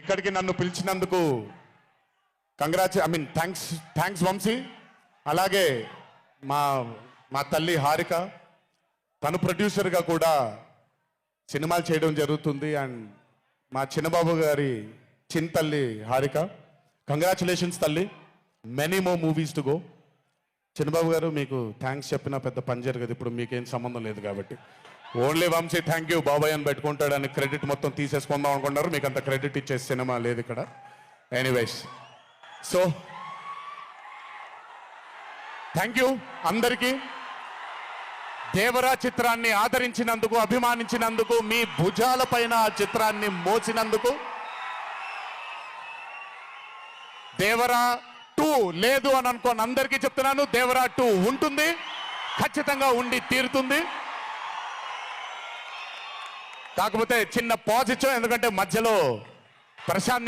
ఇక్కడికి నన్ను పిలిచినందుకు కంగ్రాచు I mean thanks thanks Vamsi. అలాగే మా మా తల్లి హారిక తను ప్రొడ్యూసర్గా కూడా సినిమాలు చేయడం జరుగుతుంది. అండ్ మా చిన్నబాబు గారి చిన్న తల్లి హారిక. కంగ్రాచులేషన్స్ తల్లి. Many more movies to go Chinnababu గారు మీకు థ్యాంక్స్ చెప్పినా పెద్ద పని జరగదు. ఇప్పుడు మీకేం సంబంధం లేదు కాబట్టి. Only Vamsi thank you. బాబాయ్ అని పెట్టుకుంటాడని క్రెడిట్ మొత్తం తీసేసుకుందాం అనుకున్నారు. మీకు అంత క్రెడిట్ ఇచ్చే సినిమా లేదు ఇక్కడ. ఎనీవేస్ సో థ్యాంక్ యూ అందరికీ. దేవరా చిత్రాన్ని ఆదరించినందుకు అభిమానించినందుకు మీ భుజాల పైన ఆ చిత్రాన్ని మోచినందుకు దేవరా టూ లేదు అని అనుకోని అందరికీ చెప్తున్నాను. దేవరా టూ ఉంటుంది. ఖచ్చితంగా ఉండి తీరుతుంది. కాకపోతే చిన్న పాజ్ ఇచ్చాం ఎందుకంటే మధ్యలో ప్రశాంత్